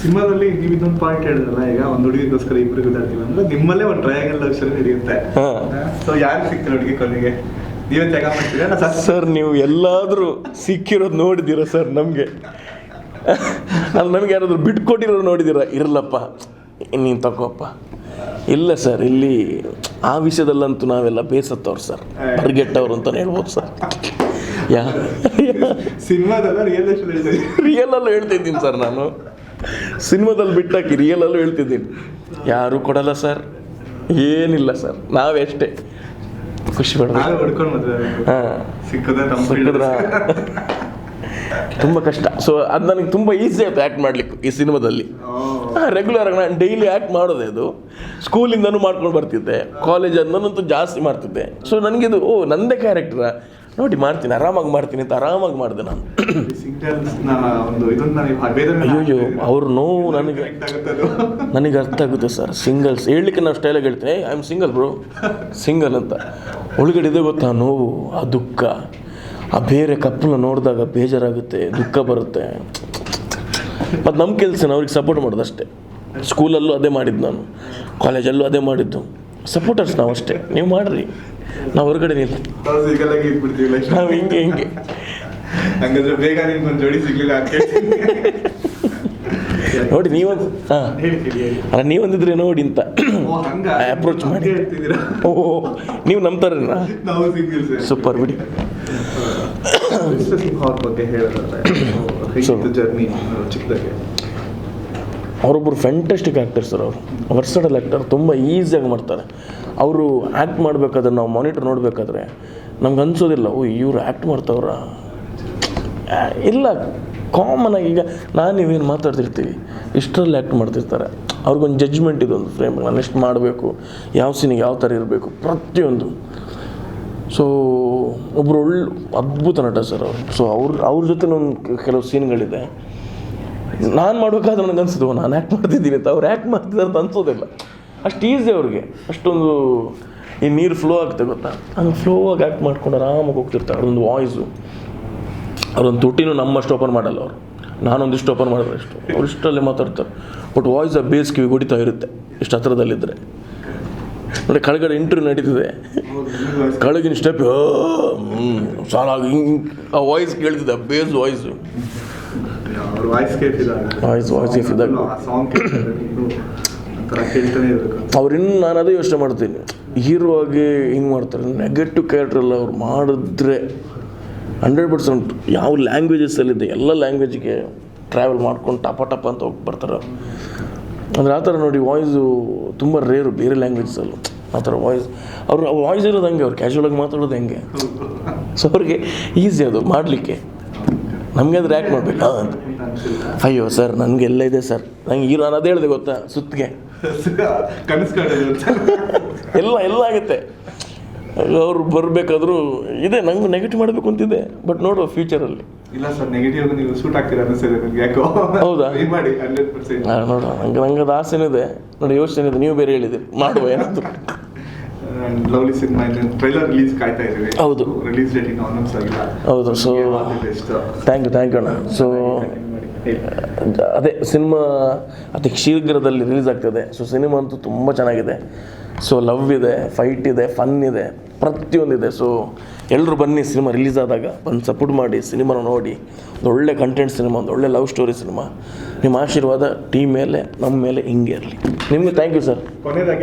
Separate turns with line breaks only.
ಸಿನಿಮಾದಲ್ಲಿ ನೀವು ಇದೊಂದು ಪಾಯಿಂಟ್ ಹೇಳಿದ್ರಲ್ಲ ಈಗ ಒಂದು ಹುಡುಗಿಗೋಸ್ಕರ ಇಬ್ರು ಗುದ್ದಾಡ್ತೀವಿ ಅಂದ್ರೆ ನಿಮ್ಮಲ್ಲೇ ಒಂದು ಟ್ರಯಾಂಗಲ್ ಅಕ್ಷರ ನಡೆಯುತ್ತೆ
ಹಾ.
ಸೊ ಯಾರು ಸಿಗ್ತಾರೆ ಹುಡುಗಿ ಕೊನೆಗೆ ನೀವೇ ತ್ಯಾಗ ಮಾಡ್ತೀರಾ?
ಸರ್? ನೀವು ಎಲ್ಲಾದರೂ ಸಿಕ್ಕಿರೋದು ನೋಡಿದ್ದೀರಾ ಸರ್ ನಮಗೆ? ಅಲ್ಲಿ ನಮಗೆ ಯಾರಾದರೂ ಬಿಟ್ಕೊಟ್ಟಿರೋ ನೋಡಿದ್ದೀರಾ ಇರಲಪ್ಪ. ನೀನು ತಗೋಪ್ಪ. ಇಲ್ಲ ಸರ್ ಇಲ್ಲಿ ಆ ವಿಷಯದಲ್ಲಂತೂ ನಾವೆಲ್ಲ ಬೇಸತ್ತವ್ರು ಸರ್. ಬರ್ಗೆಟ್ಟವ್ರು ಅಂತಲೇ ಹೇಳ್ಬೋದು ಸರ್. ಯಾ
ಸಿನಿಮಾದಲ್ಲ ರಿಯಲ್
ರಿಯಲಲ್ಲೂ ಹೇಳ್ತಿದ್ದೀನಿ ಸರ್ ನಾನು. ಸಿನಿಮಾದಲ್ಲಿ ಬಿಟ್ಟಾಕಿ ರಿಯಲಲ್ಲೂ ಹೇಳ್ತಿದ್ದೀನಿ. ಯಾರೂ ಕೊಡಲ್ಲ ಸರ್. ಏನಿಲ್ಲ ಸರ್. ನಾವೆಷ್ಟೇ. ಖುಷಿ ಸಿಕ್ಕಿದ್ರ ತುಂಬ ಕಷ್ಟ. ಸೊ ಅದು ನನಗೆ ತುಂಬ ಈಸಿ ಆಯ್ತು ಆ್ಯಕ್ಟ್ ಮಾಡ್ಲಿಕ್ಕೆ ಈ ಸಿನಿಮಾದಲ್ಲಿ. ರೆಗ್ಯುಲರ್ ಆಗಿ ನಾನು ಡೈಲಿ ಆ್ಯಕ್ಟ್ ಮಾಡೋದೇ ಅದು. ಸ್ಕೂಲಿಂದನೂ ಮಾಡ್ಕೊಂಡು ಬರ್ತಿದ್ದೆ. ಕಾಲೇಜಂದನಂತೂ ಜಾಸ್ತಿ ಮಾಡ್ತಿದ್ದೆ. ಸೊ ನನಗಿದು ಓ ನಂದೇ ಕ್ಯಾರೆಕ್ಟರ ನೋಡಿ ಮಾಡ್ತೀನಿ, ಆರಾಮಾಗಿ ಮಾಡ್ತೀನಿ ಅಂತ ಆರಾಮಾಗಿ ಮಾಡಿದೆ ನಾನು. ಅಯ್ಯೋ ಅವ್ರ ನೋವು ನನಗೆ ನನಗೆ ಅರ್ಥ ಆಗುತ್ತೆ ಸರ್. ಸಿಂಗಲ್ಸ್ ಹೇಳಲಿಕ್ಕೆ ನಾವು ಸ್ಟೈಲಾಗಿ ಹೇಳ್ತೀನಿ. I am single bro single ಅಂತ. ಒಳಗಡೆ ಇದೆ ಗೊತ್ತಾ ನೋವು, ಆ ದುಃಖ. ಆ ಬೇರೆ ಕಪ್ಪನ್ನ ನೋಡಿದಾಗ ಬೇಜಾರಾಗುತ್ತೆ, ದುಃಖ ಬರುತ್ತೆ. ಮತ್ತು ನಮ್ಮ ಕೆಲಸ ಅವ್ರಿಗೆ ಸಪೋರ್ಟ್ ಮಾಡೋದು ಅಷ್ಟೇ ಸ್ಕೂಲಲ್ಲೂ ಅದೇ ಮಾಡಿದ್ದು ನಾನು. ಕಾಲೇಜಲ್ಲೂ ಅದೇ ಮಾಡಿದ್ದು. ಸಪೋರ್ಟರ್ಸ್ ನಾವು ಅಷ್ಟೇ. ನೀವು ಮಾಡ್ರಿ. ನಾವು ಹೊರಗಡೆ ನಿಲ್ಲ
ನಾವು
ಹಿಂಗೆ ಹಿಂಗೆ.
ಹಂಗಂದ್ರೆ ಬೇಗ ನಿಮ್ಗೊಂದು ಜೋಡಿ ಸಿಗ್ಲಿಲ್ಲ
ನೋಡಿ
ನೀವು
ಅಲ್ಲ ನೀವೊಂದಿದ್ರೆ ನೋಡಿ ಅಂತ. ಅಪ್ರೋಚ್ ಮಾಡಿ. ಓ ನೀವು
ನಂಬ್ತಾರೆ
ಸೂಪರ್ ಬಿಡಿ.
ಬಗ್ಗೆ ಹೇಗಿತ್ತು ಜರ್ನಿ ಚಿಕ್ಕದಾಗೆ.
ಅವರೊಬ್ಬರು ಫ್ಯಾಂಟಸ್ಟಿಕ್ ಆ್ಯಕ್ಟರ್ ಸರ್ ಅವರು. ವರ್ಸಡಲ್ ಆ್ಯಕ್ಟರ್ ತುಂಬ ಈಸಿಯಾಗಿ ಮಾಡ್ತಾರೆ. ಅವರು ಆ್ಯಕ್ಟ್ ಮಾಡಬೇಕಾದ್ರೆ ನಾವು ಮಾನಿಟರ್ ನೋಡಬೇಕಾದ್ರೆ ನಮ್ಗೆ ಅನ್ಸೋದಿಲ್ಲ, ಓ, ಇವ್ರು ಆ್ಯಕ್ಟ್ ಮಾಡ್ತಾವ್ರ? ಇಲ್ಲ ಕಾಮನ್ ಆಗಿ ಈಗ ನಾನು ನೀವೇನು ಮಾತಾಡ್ತಿರ್ತೀವಿ ಇಷ್ಟರಲ್ಲಿ ಆ್ಯಕ್ಟ್ ಮಾಡ್ತಿರ್ತಾರೆ. ಅವ್ರಿಗೊಂದು ಜಜ್ಮೆಂಟ್ ಒಂದು ಫ್ರೇಮ್ ನಾನು ಎಷ್ಟು ಮಾಡಬೇಕು. ಯಾವ ಸೀನಿಗೆ ಯಾವ ಥರ ಇರಬೇಕು? ಪ್ರತಿಯೊಂದು. ಸೊ ಒಬ್ಬರು ಒಳ್ಳೆ ಅದ್ಭುತ ನಟ ಸರ್ ಅವರು. ಸೊ ಅವ್ರ ಅವ್ರ ಜೊತೆ ಒಂದು ಕೆಲವು ಸೀನ್ಗಳಿದೆ ನಾನು ಮಾಡಬೇಕಾದ್ರೆ ನನಗೆ ಅನ್ಸಿದ್ವು ನಾನು ಆ್ಯಕ್ಟ್ ಮಾಡ್ತಿದ್ದೀನಿ ಅಂತ. ಅವ್ರು ಆ್ಯಕ್ಟ್ ಮಾಡ್ತಿದ್ದಾರೆ ಅಂತ ಅನ್ಸೋದಿಲ್ಲ ಅಷ್ಟು ಈಸಿ ಅವ್ರಿಗೆ. ಅಷ್ಟೊಂದು ಈ ನೀರು ಫ್ಲೋ ಆಗುತ್ತೆ ಗೊತ್ತಾ? ಹಂಗೆ ಫ್ಲೋ ಆಗಿ ಆ್ಯಕ್ಟ್ ಮಾಡ್ಕೊಂಡು ಆರಾಮಾಗಿ ಹೋಗ್ತಿರ್ತಾರೆ. ಅದೊಂದು ವಾಯ್ಸು ಅವ್ರೊಂದು ತುಟಿನೂ ನಮ್ಮಷ್ಟು ಓಪನ್ ಮಾಡಲ್ಲ ಅವರು. ನಾನೊಂದಿಷ್ಟು ಓಪನ್ ಮಾಡಿದ್ರೆ ಅಷ್ಟು. ಅವ್ರು ಇಷ್ಟಲ್ಲೇ ಮಾತಾಡ್ತಾರೆ. ಬಟ್ ವಾಯ್ಸ್ ಆ ಬೇಸ್ ಕಿವಿ ಹೊಡಿತಾ ಇರುತ್ತೆ. ಇಷ್ಟು ಹತ್ರದಲ್ಲಿದ್ದರೆ ನೋಡಿ, ಕೆಳಗಡೆ ಇಂಟರ್ವ್ಯೂ ನಡೀತಿದೆ. ಕೆಳಗಿನ ಸ್ಟೆಪ್ ಸಾಲಾಗಿ ಹಿಂಗೆ. ಆ ವಾಯ್ಸ್ ಕೇಳ್ತಿದ್ದೆ ಬೇಸ್ ವಾಯ್ಸು
ಅವ್ರ ವಾಯ್ಸ್
ವಾಯ್ಸ್ ವಾಯ್ಸ್ ಇದ್ದಾಗ
ಆ ಸಾಂಗ್ ಕೇಳ್ತಾರೆ ನೀವು ಒಂಥರ ಕೇಳ್ತಾನೆ ಇರಬೇಕು
ಅವ್ರಿನ್ನು ನಾನು ಅದೇ ಯೋಚನೆ ಮಾಡ್ತೀನಿ. ಹೀರೋ ಆಗಿ ಹಿಂಗೆ ಮಾಡ್ತಾರೆ. ನೆಗೆಟಿವ್ ಕ್ಯಾರೆಕ್ಟರ್ ಎಲ್ಲ ಅವ್ರು ಮಾಡಿದ್ರೆ ಹಂಡ್ರೆಡ್ ಪರ್ಸೆಂಟ್ ಯಾವ ಲ್ಯಾಂಗ್ವೇಜಸ್ಸಲ್ಲಿದೆ ಎಲ್ಲ ಲ್ಯಾಂಗ್ವೇಜಿಗೆ ಟ್ರಾವೆಲ್ ಮಾಡ್ಕೊಂಡು ಟಪ ಟಪ ಅಂತ ಹೋಗಿ ಬರ್ತಾರೆ. ಅಂದರೆ ಆ ಥರ ನೋಡಿ ವಾಯ್ಸು ತುಂಬ ರೇರು ಬೇರೆ ಲ್ಯಾಂಗ್ವೇಜಸಲ್ಲೂ ಆ ಥರ ವಾಯ್ಸ್ ಅವ್ರ ವಾಯ್ಸ್ ಇರೋದು ಹಂಗೆ ಅವ್ರು ಕ್ಯಾಶುವಲಾಗಿ ಮಾತಾಡೋದು ಹೆಂಗೆ? ಸೊ ಅವ್ರಿಗೆ ಈಸಿ ಅದು ಮಾಡಲಿಕ್ಕೆ. ನಮಗೆ ಅದು ರ್ಯಾಕ್ ಮಾಡಬೇಕಾ ಅಯ್ಯೋ ಸರ್ ನನಗೆ ಎಲ್ಲ ಇದೆ ಸರ್. ನಂಗೆ ಹೀರೋ ಅನ್ನೋದು ಹೇಳಿದೆ ಗೊತ್ತಾ? ಸುತ್ತಿಗೆ. ಎಲ್ಲ ಎಲ್ಲ ಆಗುತ್ತೆ. ಅವ್ರು ಬರಬೇಕಾದ್ರೂ ಇದೆ ನಂಗೆ ನೆಗೆಟಿವ್ ಮಾಡಬೇಕು ಅಂತಿದೆ. ಬಟ್ ನೋಡುವ ಫ್ಯೂಚರಲ್ಲಿ
ಇಲ್ಲ ಸರ್ ನೆಗೆಟಿವ್ ನೀವು ಸೂಟ್ ಆಗ್ತೀರಾ ಅನಿಸ್ತದೆ ನನಗೆ ಯಾಕೋ.
ಹೌದಾ? ನೋಡುವ. ನಂಗೆ ನಂಗೆ ಅದು ಆಸೆನೂ ಇದೆ. ನೋಡಿ ಯೋಚನೆ ಇದೆ. ನೀವು ಬೇರೆ ಹೇಳಿದಿರಿ ಮಾಡುವ ಏನಾದ್ರು.
ಲವ್ಲಿ ಸಿನಿಮಾ ಟ್ರೈಲರ್ ರಿಲೀಸ್ ಕಾಯ್ತಾ ಇದ್ದೀವಿ.
ಹೌದು.
ರಿಲೀಸ್ ಡೇಟ್ ಇನ್ನೂ ಅನೌನ್ಸ್ ಆಗಿಲ್ಲ
ಹೌದು so thank you thank you ಅಣ್ಣ. ಸೊ ಅದೇ ಸಿನಿಮಾ ಅತಿ ಶೀಘ್ರದಲ್ಲಿ ರಿಲೀಸ್ ಆಗ್ತದೆ. ಸೊ ಸಿನಿಮಾ ಅಂತೂ ತುಂಬ ಚೆನ್ನಾಗಿದೆ. ಸೊ ಲವ್ ಇದೆ ಫೈಟ್ ಇದೆ ಫನ್ ಇದೆ ಪ್ರತಿಯೊಂದಿದೆ. ಸೊ ಎಲ್ಲರೂ ಬನ್ನಿ ಸಿನಿಮಾ ರಿಲೀಸ್ ಆದಾಗ. ಬಂದು ಸಪೋರ್ಟ್ ಮಾಡಿ ಸಿನಿಮಾನ ನೋಡಿ. ಒಂದು ಒಳ್ಳೆ ಕಂಟೆಂಟ್ ಸಿನಿಮಾ ಒಂದು ಒಳ್ಳೆ ಲವ್ ಸ್ಟೋರಿ ಸಿನಿಮಾ. ನಿಮ್ಮ ಆಶೀರ್ವಾದ ಟೀಮ್ ಮೇಲೆ ನಮ್ಮ ಮೇಲೆ ಹಿಂಗೆ ಇರಲಿ. ನಿಮಗೆ ಥ್ಯಾಂಕ್ ಯು ಸರ್
ಕೊನೆಯದಾಗಿ